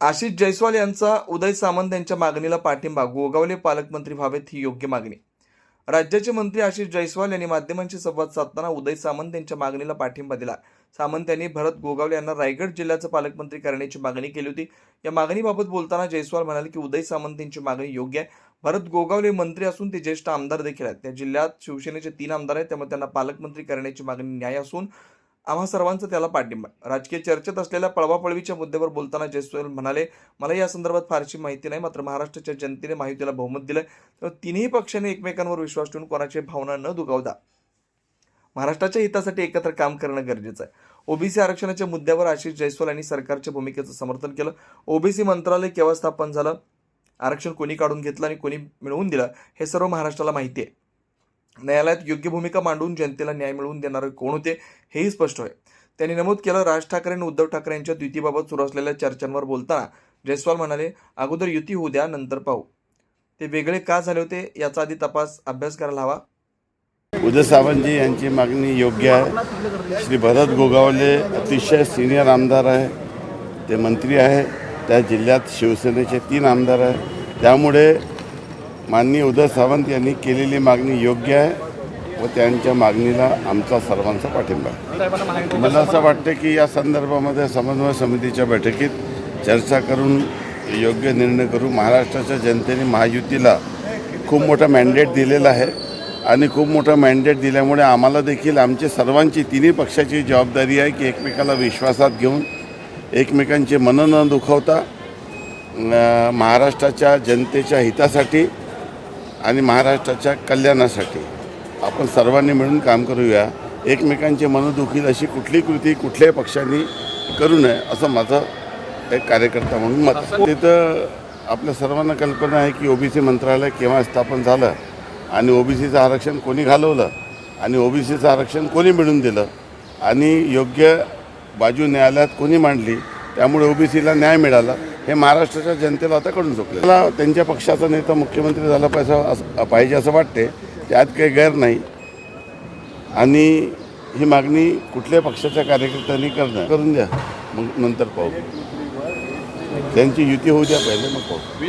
आशिष जयस्वाल यांचा उदय सामंत यांच्या मागणीला पाठिंबा गोगावले पालकमंत्री व्हावेत ही योग्य मागणी. राज्याचे मंत्री आशिष जयस्वाल यांनी माध्यमांशी संवाद साधताना उदय सामंत यांच्या मागणीला पाठिंबा दिला. सामंत यांनी भरत गोगावले यांना रायगड जिल्ह्याचं पालकमंत्री करण्याची मागणी केली होती. या मागणीबाबत बोलताना जयस्वाल म्हणाले की उदय सामंत यांची मागणी योग्य आहे. भरत गोगावले मंत्री असून ते ज्येष्ठ आमदार देखील आहेत. त्या जिल्ह्यात शिवसेनेचे तीन आमदार आहेत त्यामुळे त्यांना पालकमंत्री करण्याची मागणी न्याय असून आम्हा सर्वांचा त्याला पाठिंबा राजकीय चर्चेत असलेल्या पळवापळवीच्या मुद्द्यावर बोलताना जयस्वाल म्हणाले मला या संदर्भात फारशी माहिती नाही. मात्र महाराष्ट्राच्या जनतेने महायुतीला बहुमत दिलं तर तिन्ही पक्षांनी एकमेकांवर विश्वास ठेवून कोणाची भावना न दुखावता महाराष्ट्राच्या हितासाठी एकत्र काम करणं गरजेचं आहे. ओबीसी आरक्षणाच्या मुद्द्यावर आशिष जयस्वाल यांनी सरकारच्या भूमिकेचं समर्थन केलं. ओबीसी मंत्रालय केव्हा स्थापन झालं? आरक्षण कोणी काढून घेतलं आणि कोणी मिळवून दिलं? हे सर्व महाराष्ट्राला माहिती आहे. न्यायालयात योग्य भूमिका मांडून जनतेला न्याय मिळवून देणारे कोण होते हेही स्पष्ट आहे. त्यांनी नमूद केलं राज ठाकरे आणि उद्धव ठाकरे यांच्या युतीबाबत सुरू असलेल्या चर्चांवर बोलताना जयस्वाल म्हणाले अगोदर युती होऊ द्या नंतर पाहू. ते वेगळे का झाले होते याचा आधी तपास अभ्यास करायला हवा. उदय सावंतजी यांची मागणी योग्य आहे. श्री भरत गोगावले अतिशय सिनियर आमदार आहे. ते मंत्री आहे. त्या जिल्ह्यात शिवसेनेचे तीन आमदार आहे. त्यामुळे माननीय उदय सावंत यांनी केलेली मागणी योग्य आहे व त्यांच्या मागणीला आमचा सर्वांचा पाठिंबा आहे. मला असं वाटतं की या संदर्भामध्ये समन्वय समितीच्या बैठकीत चर्चा करून योग्य निर्णय करू महाराष्ट्राच्या जनतेने महायुतीला खूप मोठा मॅन्डेट दिलेला आहे आणि खूप मोठा मॅन्डेट दिल्यामुळे आम्हाला देखील आमची सर्वांची तिन्ही पक्षाची जबाबदारी आहे की एकमेकाला विश्वासात घेऊन एकमेकांचे मनं न दुखवता महाराष्ट्राच्या जनतेच्या हितासाठी आणि महाराष्ट्राच्या कल्याणासाठी. आपण सर्वांनी मिळून काम करूया. एकमेकांचे मनदुखील अशी कुठली कृती कुठल्याही पक्षांनी करू नये असं माझं एक कार्यकर्ता म्हणून मत तिथं आपल्या सर्वांना कल्पना आहे की ओबीसी मंत्रालय केव्हा स्थापन झालं आणि ओबीसीचं आरक्षण कोणी घालवलं आणि ओबीसीचं आरक्षण कोणी मिळून दिलं आणि योग्य बाजू न्यायालयात कोणी मांडली त्यामुळे ओबीसीला न्याय मिळाला. हे महाराष्ट्राच्या जनतेला आता कळून चुकलं मला त्यांच्या पक्षाचा नेता मुख्यमंत्री झाला पाहिजे असं पाहिजे असं वाटते त्यात काही गैर नाही. आणि ही मागणी कुठल्या पक्षाच्या कार्यकर्त्यांनी करणं करून द्या. मग नंतर पाहू. त्यांची युती होऊ द्या पहिले मग पाहू.